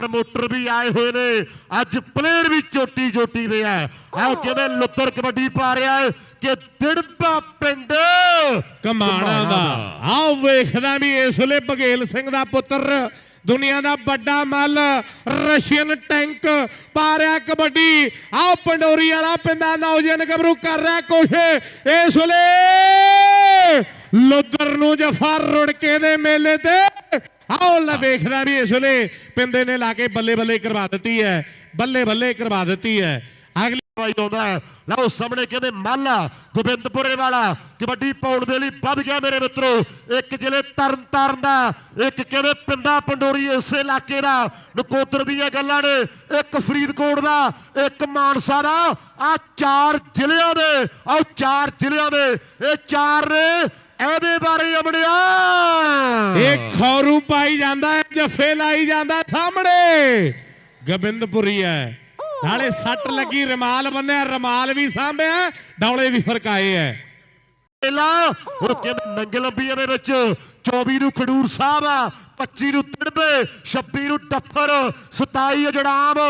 Promoter ਵੀ ਆਏ ਹੋਏ ਨੇ। ਅੱਜ ਪਲੇਅਰ ਵੀ ਚੋਟੀ ਚੋਟੀ ਦੇ ਆ ਆਹ ਕਿਵੇਂ ਲੁੱਤਰ ਕਬੱਡੀ ਪਾ ਰਿਹਾ ਹੈ ਕਿ ਦਿੜਬਾ ਪਿੰਡ ਕਮਾਣਾ ਦਾ। ਆਓ ਵੇਖਦਾ ਵੀ ਇਸ ਵੇਲੇ ਬਗੇਲ ਸਿੰਘ ਦਾ ਪੁੱਤਰ ਦੁਨੀਆ ਦਾ ਵੱਡਾ ਮੱਲ ਰਸ਼ੀਅਨ ਟੈਂਕ ਪਾ ਰਿਹਾ ਕਬੱਡੀ। ਆਓ ਪੰਡੋਰੀ ਵਾਲਾ ਪਿੰਦਾ ਨੌਜਵਾਨ ਗੱਭਰੂ ਕਰ ਰਿਹਾ ਕੁਛ। ਇਸ ਵੇਲੇ ਲੁੱਦਰ ਨੂੰ ਜਫਰ ਰੁੜ ਕੇ ਦੇ ਮੇਲੇ ਤੇ ਆਓ ਲੈ ਵੇਖਦਾ ਵੀ ਇਸ ਵੇਲੇ ਪਿੰਦੇ ਨੇ ਲਾ ਕੇ ਬੱਲੇ ਬੱਲੇ ਕਰਵਾ ਦਿੱਤੀ ਹੈ, ਬੱਲੇ ਬੱਲੇ ਕਰਵਾ ਦਿੱਤੀ ਹੈ। ਅਗਲੀ ਭਾਈ ਆਉਂਦਾ ਲਓ ਸਾਹਮਣੇ ਕਹਿੰਦੇ ਮਾਲਾ, ਗੋਬਿੰਦਪੁਰੇ ਵਾਲਾ, ਕਬੱਡੀ ਪਾਉਣ ਦੇ ਲਈ ਵੱਧ ਗਿਆ ਮੇਰੇ ਮਿੱਤਰੋ। ਇੱਕ ਜ਼ਿਲ੍ਹੇ ਤਰਨ ਤਾਰਨ ਦਾ, ਇੱਕ ਕਹਿੰਦੇ ਪਿੰਡਾ ਪੰਡੋਰੀ ਇਸੇ ਇਲਾਕੇ ਦਾ। ਨਕੋਦਰ ਦੀਆਂ ਗੱਲਾਂ ਨੇ, ਇੱਕ ਫਰੀਦਕੋਟ ਦਾ, ਇੱਕ ਮਾਨਸਾ ਦਾ। ਆ ਚਾਰ ਜ਼ਿਲ੍ਹਿਆਂ ਦੇ, ਆਹ ਚਾਰ ਜ਼ਿਲ੍ਹਿਆਂ ਦੇ, ਇਹ ਚਾਰ ਨੇ ਇਹਦੇ ਬਾਰੇ ਅਮੜਿਆ। ਇਹ ਖੌਰੂ ਪਾਈ ਜਾਂਦਾ ਹੈ ਜਫੇ ਲਾਈ ਜਾਂਦਾ ਸਾਹਮਣੇ ਗੋਬਿੰਦਪੁਰੀ ਹੈ। ਨਾਲੇ ਸੱਟ ਲੱਗੀ ਰਮਾਲ ਬੰਨਿਆ ਰਮਾਲ ਵੀ ਸਾਂਭਿਆ ਡੌਲੇ ਵੀ ਫਰਕਾਏ ਹੈ। ਪਹਿਲਾ ਉਹ ਕਹਿੰਦੇ ਨੰਗੇ ਲੰਬੀਆਂ ਦੇ ਵਿੱਚ? 24 ਨੂੰ ਖਡੂਰ ਸਾਹਿਬ ਆ 25 ਨੂੰ ਤਿੜਬੇ 26 ਨੂੰ ਟੱਫਰ 27 ਜੜਾਮ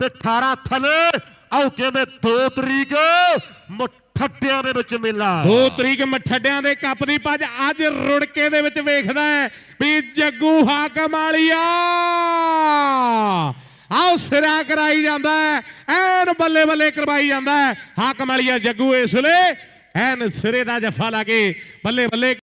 ਤੇ 18 ਥਲੇ ਆਓ ਕਹਿੰਦੇ 2 ਤਰੀਕ ਮੁੱਠੜਿਆਂ ਦੇ ਵਿੱਚ ਮੇਲਾ। 2 ਤਰੀਕ ਮਠੱਡਿਆਂ ਦੇ ਕੱਪ ਦੀ ਪੱਜ ਅੱਜ ਰੁੜਕੇ ਦੇ ਵਿੱਚ ਵੇਖਦਾ ਹੈ ਵੀ ਜੱਗੂ ਹਾਕਮ ਵਾਲੀਆ। ਆਓ ਸਿਰਾ ਕਰਾਈ ਜਾਂਦਾ ਹੈ, ਐਨ ਬੱਲੇ ਬੱਲੇ ਕਰਵਾਈ ਜਾਂਦਾ ਹੈ। ਹਾਕਮ ਵਾਲੀਆ ਜੱਗੂ ਇਸ ਵੇਲੇ ਐਨ ਸਿਰੇ ਦਾ ਜੱਫਾ ਲਾ ਕੇ ਬੱਲੇ ਬੱਲੇ